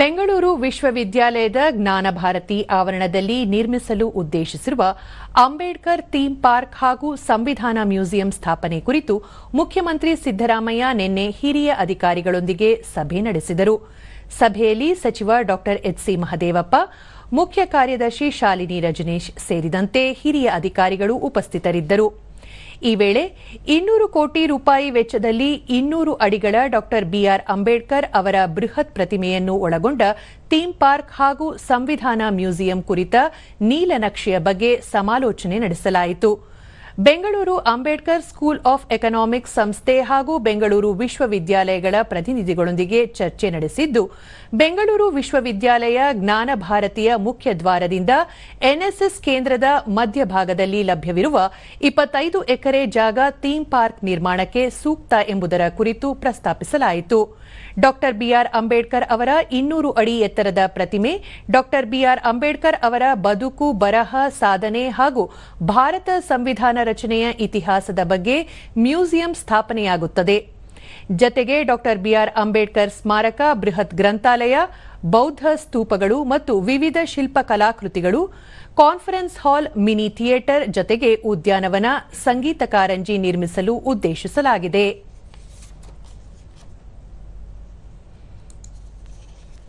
ಬೆಂಗಳೂರು ವಿಶ್ವವಿದ್ಯಾಲಯದ ಜ್ಞಾನಭಾರತಿ ಆವರಣದಲ್ಲಿ ನಿರ್ಮಿಸಲು ಉದ್ದೇಶಿಸಿರುವ ಅಂಬೇಡ್ಕರ್ ಥೀಮ್ ಪಾರ್ಕ್ ಹಾಗೂ ಸಂವಿಧಾನ ಮ್ಯೂಸಿಯಂ ಸ್ಥಾಪನೆ ಕುರಿತು ಮುಖ್ಯಮಂತ್ರಿ ಸಿದ್ದರಾಮಯ್ಯ ನಿನ್ನೆ ಹಿರಿಯ ಅಧಿಕಾರಿಗಳೊಂದಿಗೆ ಸಭೆ ನಡೆಸಿದರು. ಸಭೆಯಲ್ಲಿ ಸಚಿವ ಡಾ ಎಚ್ಸಿ ಮಹದೇವಪ್ಪ, ಮುಖ್ಯ ಕಾರ್ಯದರ್ಶಿ ಶಾಲಿನಿ ರಜನೀಶ್ ಸೇರಿದಂತೆ ಹಿರಿಯ ಅಧಿಕಾರಿಗಳು ಉಪಸ್ಥಿತರಿದ್ದರು. ಈ ವೇಳೆ ಇನ್ನೂರು ಕೋಟಿ ರೂಪಾಯಿ ವೆಚ್ಚದಲ್ಲಿ ಇನ್ನೂರು ಅಡಿಗಳ ಡಾಕ್ಟರ್ ಬಿಆರ್ ಅಂಬೇಡ್ಕರ್ ಅವರ ಬೃಹತ್ ಪ್ರತಿಮೆಯನ್ನು ಒಳಗೊಂಡ ಥೀಮ್ ಪಾರ್ಕ್ ಹಾಗೂ ಸಂವಿಧಾನ ಮ್ಯೂಸಿಯಂ ಕುರಿತ ನೀಲನಕ್ಷೆಯ ಬಗ್ಗೆ ಸಮಾಲೋಚನೆ ನಡೆಸಲಾಯಿತು. Bengaluru Ambedkar school of economics ಸಂಸ್ಥೆ ಹಾಗೂ ಬೆಂಗಳೂರು ವಿಶ್ವವಿದ್ಯಾಲಯಗಳ ಪ್ರತಿನಿಧಿಗಳೊಂದಿಗೆ ಚರ್ಚೆ ನಡೆಸಿದ್ದು, ಬೆಂಗಳೂರು ವಿಶ್ವವಿದ್ಯಾಲಯ ಜ್ಞಾನ ಭಾರತೀಯ ಮುಖ್ಯ ದ್ವಾರದಿಂದ ಎನ್ಎಸ್ಎಸ್ ಕೇಂದ್ರದ ಮಧ್ಯಭಾಗದಲ್ಲಿ ಲಭ್ಯವಿರುವ ಇಪ್ಪತ್ತೈದು ಎಕರೆ ಜಾಗ ಥೀಮ್ ಪಾರ್ಕ್ ನಿರ್ಮಾಣಕ್ಕೆ ಸೂಕ್ತ ಎಂಬುದರ ಕುರಿತು ಪ್ರಸ್ತಾಪಿಸಲಾಯಿತು. ಡಾ ಬಿಆರ್ ಅಂಬೇಡ್ಕರ್ ಅವರ ಇನ್ನೂರು ಅಡಿ ಎತ್ತರದ ಪ್ರತಿಮೆ ಡಾ ಬಿಆರ್ ಅಂಬೇಡ್ಕರ್ ಅವರ ಬದುಕು, ಬರಹ, ಸಾಧನೆ ಹಾಗೂ ಭಾರತ ಸಂವಿಧಾನ ರಚನೆಯ ಇತಿಹಾಸದ ಬಗ್ಗೆ ಮ್ಯೂಸಿಯಂ ಸ್ಥಾಪನೆಯಾಗುತ್ತದೆ. ಜತೆಗೆ ಡಾ ಬಿಆರ್ ಅಂಬೇಡ್ಕರ್ ಸ್ಮಾರಕ, ಬೃಹತ್ ಗ್ರಂಥಾಲಯ, ಬೌದ್ಧ ಸ್ತೂಪಗಳು ಮತ್ತು ವಿವಿಧ ಶಿಲ್ಪ ಕಲಾಕೃತಿಗಳು, ಕಾನ್ಫರೆನ್ಸ್ ಹಾಲ್, ಮಿನಿ ಥಿಯೇಟರ್ ಜತೆಗೆ ಉದ್ಯಾನವನ ಸಂಗೀತ ಕಾರಂಜಿ ನಿರ್ಮಿಸಲು ಉದ್ದೇಶಿಸಲಾಗಿದೆ.